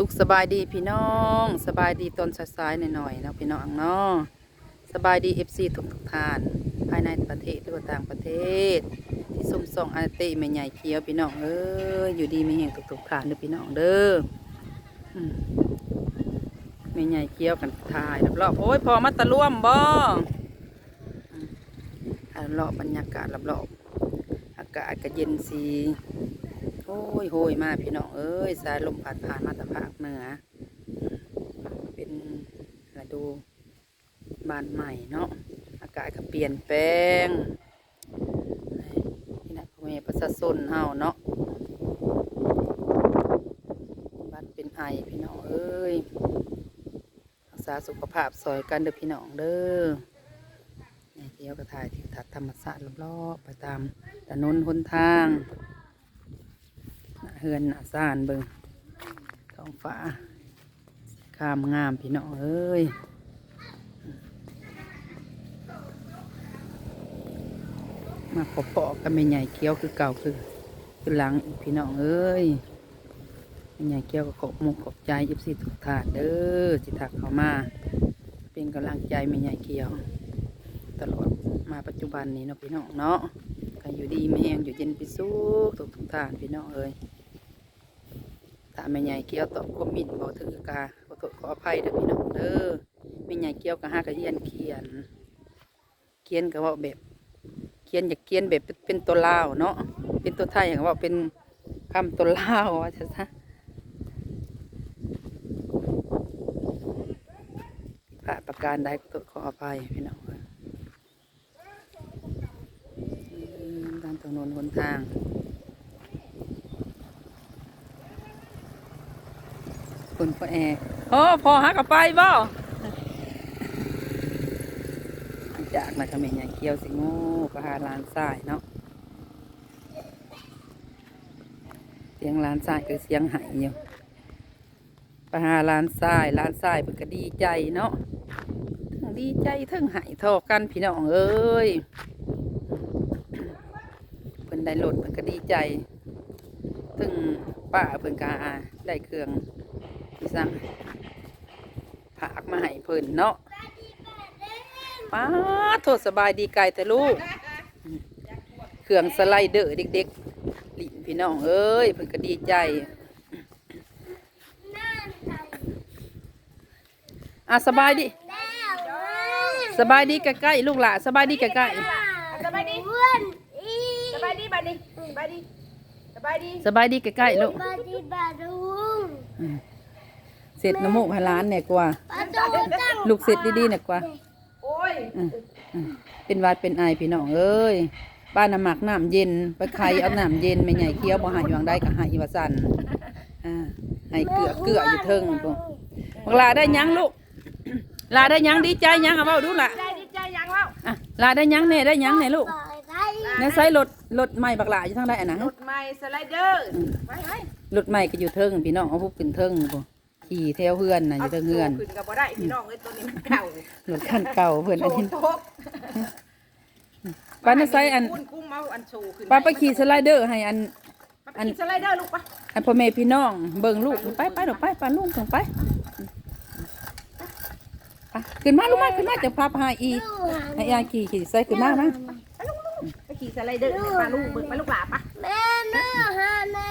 สุขสบายดีพี่น้อง สบายดีตอนสายๆหน่อยๆเนาะพี่น้องเนาะสบายดีเอฟซีทุกทุกทาน ภายในประเทศหรือว่าต่างประเทศ ที่ซุ่มส่องอาติแม่ใหญ่เขียวพี่น้องเอ้ยอยู่ดีมีแห่งทุกทุกทานเด้อพี่น้องเด้ออืมแม่ใหญ่เขียวกันถ่ายรอบๆโอ้ยพอมาตะล่วมบ่อืมอ่ารอบบรรยากาศรอบๆอากาศก็เย็นสี โอ้ยโหยมาพี่น้องเอ้ยสายลมผ่านผ่านมาตะภาคเหนือ เป็นฤดูบานใหม่เนาะอากาศก็เปลี่ยนแปลงนี่นะพ่อแม่ประชาชนเฮาเนาะบัดเป็นไอพี่น้องเอ้ยรักษาสุขภาพซอยกันเด้อพี่น้องเด้อเที่ยวกระถ่ายที่ทัดธรรมศาสตร์รอบๆไปตามถนนหนทาง เฮือนหน้าซ่านเบิงท้องฟ้าข้ามงามพี่น้องเอ้ยมาพอๆกันไม่ใหญ่เกี้ยวคือเก่าคือคือหลังอีกพี่น้องเอ้ยไม่ใหญ่เกี้ยวก็ขอบมุกขอบใจยิบซีทุกถาดเด้อสิทักเขามา เป็นกำลังใจไม่ใหญ่เกี้ยว ตลอดมาปัจจุบันนี้เนาะพี่น้องเนาะก็อยู่ดีไม่แห้งอยู่เย็นเป็นสุขทุกทุกๆท่านพี่น้องเอ้ย ถ้าแม่ใหญ่เกี้ยวตอบคอมมินบอกถือกาขอโทษขออภัยเด้อพี่น้องเด้อแม่ใหญ่เกี้ยวกับห้ากระเยียนเขียน เขียนก็เว่าแบบเขียนอยากเขียนแบบเป็นตัวลาวเนาะเป็นตัวไทยอย่างว่าเป็นคำตัวลาวว่าจะซะพระประการใดก็ต้องขออภัยพี่น้องเอ้ยอืมตามถนนหนทาง คุณพ่อแอร์โอ้พอฮักกับไปบ่จากมาทำเองอย่างเกียวสิโง่ก็หาร้านทรายเนาะเสียงร้านทรายคือเสียงไหายอยู่ไปหาร้านทรายร้านทรายเพิ่นก็ดีใจเนาะทั้งดีใจทั้งไหายทอกันพี่น้องเอ้ยเพิ่นได้รถเพิ่นก็ดีใจถึงป้าเพิ่นก็ได้เครื่องพี่ สั่งผักมาให้เพิ่นเนาะป้าโทษสบายดีไกลแต่ลูก เครื่องสไลเดอร์เด็กๆลินพี่น้องเอ้ยเพิ่นก็ดีใจอะสบายดี สบายดีใกล้ๆลูกหล่ะสบายดีใกล้สบายดีเพื่อนสบายดีบายดีสบายดีสบายดีๆสบายดีใกล้ๆลูกสบายดีบาดุงอืม เสร็จน้ำมูกให้ร้านเนี่ยกว่าบาดุงจังลูกเสร็จดีๆเนี่ยกว่าโอ้ยอืมอืมเป็นหวัดเป็นไอพี่น้องเอ้ยป้าน้ำหมักน้ำเย็นไปใครเอาน้ำเย็นไม่ใหญ่เคี้ยวบ่ใหายวางได้ก็ใหายว่าสั่นอ่าให้เกลือเกลืออยู่เทิงพวกบักลาได้หยังลูกลาได้หยังดีใจหยังเอาเว้าดูล่ะใจดีใจยังแล้วอะลาได้หยังแน่ได้หยังแน่ลูกได้ในไซส์รถรถใหม่บักลาอยู่ทางใดอะนะรถใหม่สไลเดอร์ไปไปรถใหม่ก็อยู่เทิงพี่น้องเอาผู้ขึ้นเทิงพ วกขี่แถวเฮือนน่ะอยู่เทิงเฮือนขึ้นกับบ่ได้พี่น้องเอ้ยตัวนี้มันเก่ารถคันเก่าเพิ่นโชอันนี้ว์ทบป้าในไซส์อันกุ้นกุ้มเอาอันโชว์ขึ้นป้าไปขี่สไลเดอร์ให้อันอันสไลเดอร์ลูกปะอันพ่อแม่พี่น้องเบิ่งลูกไปไปเดี๋ยวไปไปลูกส่งไปไปขึ้นมาลูกมาขึ้นมาจะพาไปหาอีให้ยาขี่ขี่ใส่ขึ้นมานะไปขี่สไลเดอร์ไปลูกเบิ่งไปลูกหลาปะแม่แม่ฮะแม่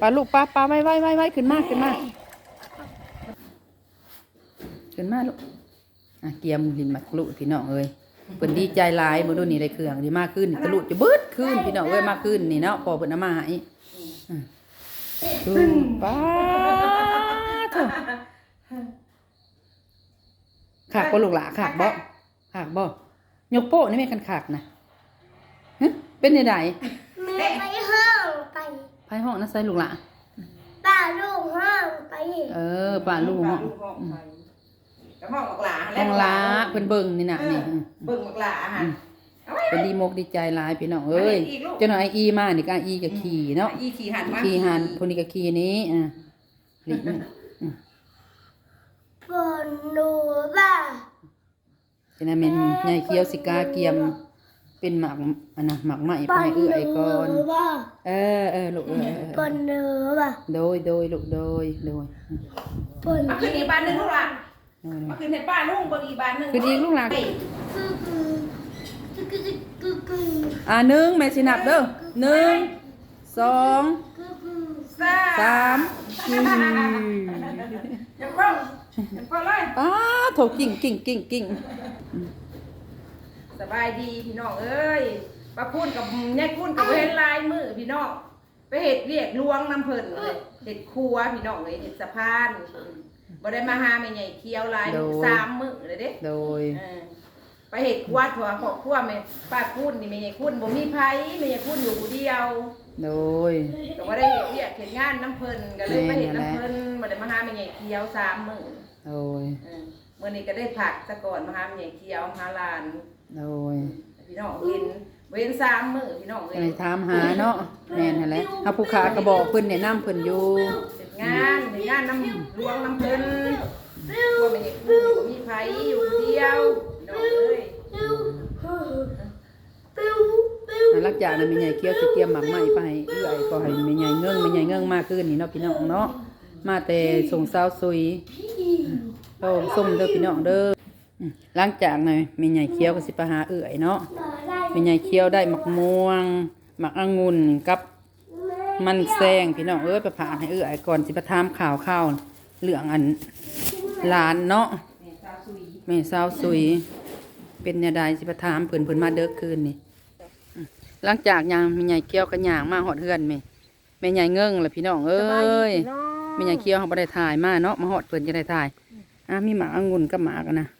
ปลาลูกปลาปลาไว้ไว้ไว้ไว้ขึ้นมากขึ้นมากขึ้นมากลูกอะเกียมลินมักลุพี่น้องเอ้ยเพิ่นดีใจหลายบ่ดูนี่ได้เครื่องที่มากขึ้นตะลุจะเบิดขึ้นพี่น้องเอ้ยมากขึ้นนี่เนาะพอเพิ่นเอามาให้อะขึ้นป้าเถอะขากบ่ลูกหล่ะขากบ่ขากบ่ยกโป้นี่แม่กันขากนะเป็นไดแม่ไปห้องไป ไผห้องนะใส่ลูกหล่ะป้าลูกห้องไปเออป้าลูกห้องกระหม่อมบักหลาห้องหล้าเพิ่นเบิ่งนี่น่ะนี่อืมเบิ่งบักหลาฮะเป็นดีมกดีใจหลายพี่น้องเอ้ยอีกลูกเจ้าหน่อยอีมานี่ก็อีก็ขี่เนาะอีขี่หันมาขี่หันพวกนี้ก็ขี่นี้อะนี่นี่ฝนหนูบ้าฉะนั้นแม่นใหญ่เคี้ยวสิกาเกียม เป็นหมักอันนะหมักไหม้ไปให้เอื้อยก่อนป่ะเออเออลูกเออเออเอปอนเนื้อป่ะโดยโดยลูกโดยโดยปนมาขึ้นอีกบ้านหนึงลูกหล่ะโดยมาขึ้นในบ้านลุงเบิ่งอีกบ้านหนึงคืออีกลูกหลานเฮ้ยคือคือคือคือคือคืออ่าหนึ่งแม่สินับเด้อหนึ่งสองคือคือซ่าสามสี่อย่าเพิ่งอย่าเพิ่งเลย ป้าโถกิ่งกิ่งกิ่งกิ่ง สบายดีพี่น้องเอ้ยป้าพูนกับยายพูนกับเห็นลายมือพี่น้องไปเห็ดเรียกลวงน้ำเพิ่นเลยเห็ดครัวพี่น้องเลยเห็ดสะพานบ่ได้มาหาแม่ใหญ่เคี้ยวลายสามมื้อเลยเด้โดยเออไปเห็ดครัวถั่วขอบครัวแม่ป้าพูนนี่แม่ใหญ่พูนบ่มีไผแม่ใหญ่พูนอยู่ผู้เดียวโดยก็บ่ได้เฮ็ดเรียกเฮ็ดงานน้ำเพิ่นก็เลยไปเห็ดน้ำเพิ่นบ่ได้มาหาแม่ใหญ่เคี้ยวสามมื้อโดยเออมื้อนี้ก็ได้ผักซะก่อนมาหาแม่ใหญ่เคี้ยวมาหาหลาน โดยพี่น้องเว้นเว้นสามมื้อพี่น้องเว้ก็นเลยถามหาเนาะแม่นหั่นแหละเฮาผู้ค้าก็บอกเพิ่นแนะนํเพิ่นอยู่เฮ็ดงานเฮ็ดงานน้ำรวงน้ำเพิ่นตัวแม่ใหญ่พูนบ่มีไผอยู่ผู้เดียวพี่น้องเอ้ยปิ้วปิ้วหลังจากนั้นแม่ใหญ่เกี้ยวสิเตรียมหมักไหม้ไปให้เอื้อยก็ให้แม่ใหญ่เงื่งแม่ใหญ่เงื่งมากขึ้นนี่เนาะพี่น้องเนาะมาแต่ส่งสาวซุยโอ้ส้มเด้อพี่น้องเด้ออืม หลังจากนั้นแม่ใหญ่เคี้ยวก็สิไปหาเอื้อยเนาะแม่ใหญ่เคี้ยวได้หมักม่วงหมักองุ่นกับมันแซงพี่น้องเอ้ยไปผ่าให้เอื้อยก่อนสิไปถามข่าวข่าวเรื่องอันหลานเนาะแม่สาวสุย เป็นยาใดสิไปถามเพิ่นเพิ่นมาเด้อคืนนี่อืมหลังจากยางแม่ใหญ่เกี้ยวกันยางมาหอดเฮือนแม่แม่ใหญ่เงิงล่ะพี่น้องเอ้ยแม่ใหญ่เกี้ยวเขาบ่ได้ถ่ายมาเนาะมาหอดเพิ่นจะได้ถ่ายอะมีหมากองุ่นกับหมากอะนะห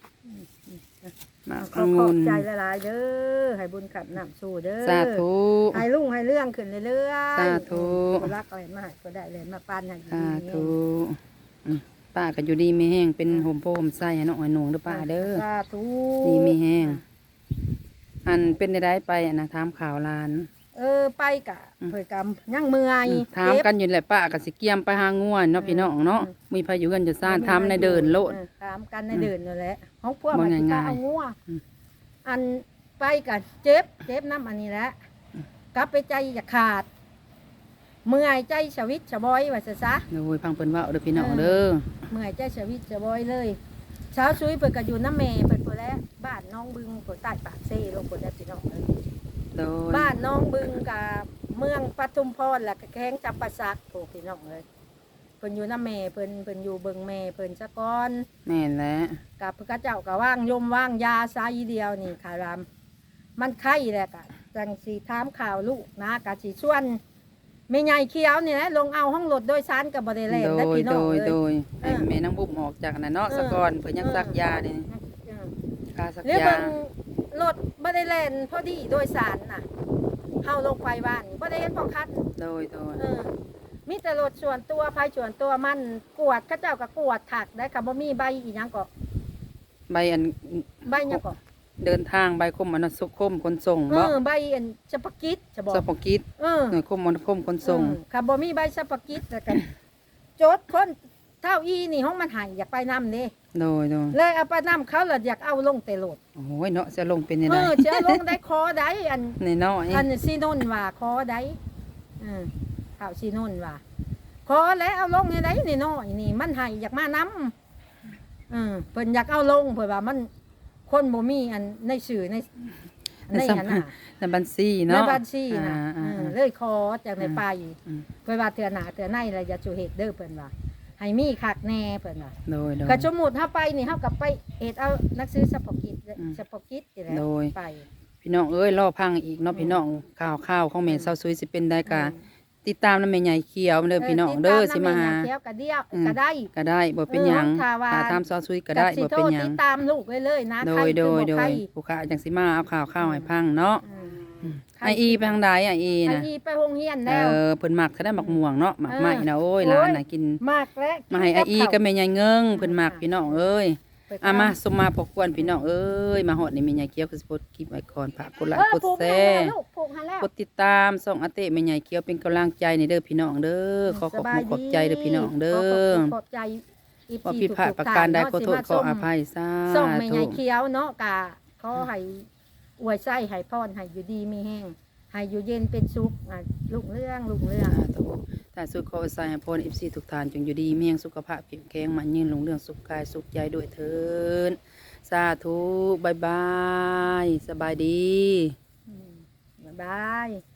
มากขออขงุ่อบนใจหลายๆเด้อให้บุญขับน้ำสู่เด้อสาธุให้ลุงให้เรื่องขึ้นเรื่อยๆสาธุคนรักอะไรมาให้ก็ได้เลยมาปานให้ดีสาธุอืมป้าก็อยู่ดีมีแห้งเป็นโฮมโพมใส่ให้น้องไอ้หนงเด้อป้าเด้อสาธุดีมีแห้งอันเป็นได้ไปอะนะถามข่าวหลานเออไปกะเผยกำยังเมื่อยอืมถามกันอยู่แหละป้ากับสิเกียมไปหาง่วนเนาะพี่น้องเนาะมีพายุกันจะซ่านถามในเดินโลดเออถามกันในเดินนั่นแหละห้องพวกบ่มันสิง่ายๆเอางัวอืมอันไปกะเจ็บเจ็บน้ำอันนี้แหละกลับไปใจจะขาด เมื่อยใจชวิตชบอยว่าซะซะโอ้ยพังเปิ้นเว่าเด้อพี่น้องเด้อเมื่อยใจชวิตชบอยเลยเช้าชุยเปิดก็อยู่น้ำเมเปิดเปิดแล้วบ้านน้องบึงเปิดใต้ปากเซ่ลงเปิดได้พี่น้องเลยโดยบ้านน้องบึงกับเมืองปทุมพรและก็แข้งจับประซักโอ้พี่น้องเลยเพิ่นอยู่น้ำเมเพิ่นเพิ่นอยู่เบิงเมเพิ่นสะก้อนแม่นแหละกับพระเจ้าก็ว่างยมว่างยาซาอีเดียวนี่คารามมันไข้แหละกะจังสีถามข่าวลูกนะกะสีชวนไม่ใหญ่เขียวนี่แหละลงเอาห้องรถโดยสารกับบริเลนโดและยพี่น้โดองยเลยโดยเอให้อแม่นางบุ้มออกจากนั่นเนาะเออสะก่อนเพิ่นยังซักยานี่เออกาซักเรียกยาเบิ่ง รถบริเลนพอดีโดยสารน่ะเฮาลงไปบ้านบ่ได้เห็นพอคันโดยโดยเออมีแต่รถส่วนตัวภายส่วนตัวมันกวดเข้าเจ้าก็กวดถักได้ค่ะบ่มีใบอีหยังก็ใบอันใบหยังก็เดินทางใบคมอนุสุคมขนส่งเอบ่อใบอันสปากิตจะบอกสปอกิตเออหน่วยคมอนุคมขนส่งเออค่ะบ่มีใบสปากิตแล้วกันโจดคน เท่าอีนี่ห้องมันหายอยากไปนำเด้โดยโดยเลยเอาไปนำเขาแล้วอยากเอาลงแต่โหลดโอ้ยเนาะจะลงเป็นยังเอไงอจะเอาลงได้คอได้อันในน้อยอันซีนนว่าคอได้เออข่าวซีนนว่าคอแล้วเอาลงในได้นี่น้อยนี่มันหายอยากมานำเออเพิ่นอยากเอาลงเพิ่นว่ามันคนบ่มีอันในสื่อในในอันน่ะในบัญชีในเนาะบัญชีนะอ่าเออๆเลยคอจากในไปอืมเพิ่นว่าเตือนหนาเตือนในอะไรอย่าจูเหตุเด้อเพิ่นว่า ให้มีคักแน่เพิ่นว่าโดยโดย ก็สมมุติเฮาไปนี่เฮากับไปเอ็ดเอานักซื้อสปอกิตอืมสปอกิตนี่แหละโดย ไป พี่น้องเอ้ยรอพังอีกเนาะพี่น้องข่าวข่าวของแม่เซาซุยสิเป็นได้กะติดตามนำแม่ใหญ่เขียวเด้อพี่น้องเด้อสิมาหา เที่ยวก็เดียวอืม ก็ได้ ก็ได้บ่เป็นหยังเออถ้าว่า ถ้าถามเซาซุยก็ได้สิบ่โทเป็นษหยัติงดตามลูกไว้เลยนะโดใครย โดยคือโดบ่ใครยผู้ค้าจังสิมาเอาข่าวข่าวให้พังเนาะ อืม ไออีไปทางใดไออีไอ้น่ะอีไปโรงเรียนเอแล้วอเพิ่นมักถ้าได้หมักม่วงเนาะหมักเออไหม้นะโอ้ยโอ้ยร้านน่ะกินมากและมาให้ไออีก็แม่ใหญ่เงิงเพิ่นมักพี่น้องเอ้ยไปอะมาสมมาพกวนพี่น้องเอ้ยมาฮอดนี่แม่ใหญ่เขียวก็สิโพสต์คลิปไว้ก่อนฝากกดไลเอค์อกดผูกแชให้แล้วร์ลูกผูกให้แล้วกดติดตามส่องอาเตะแม่ใหญ่เขียวเป็นกำลังใจในเด้อพี่น้องเด้อขอขอบคุณขอบใจเด้อพี่น้องเด้ขอขอบคุณขอบใจ FC ว่าผิดพลาดทุๆประการใดท่นขอโทษเนาะขออภัยซาส่งแม่ธุใหญ่เขียวเนาะกะขอให้ อวยไส้ให้พรให้อยู่ดีมีแห้งให้อยู่เย็นเป็นสุขอะลุงเรื่องลุงเรื่อง สาธุแต่สุดขอใส่ให้พร FC ทุกท่านจงอยู่ดีมีแรงสุขภาพเข้มแข็งมันยืนลงเรื่องสุขกายสุขใจด้วยเถินสาธุบายบาย สบายดี บ๊ายบาย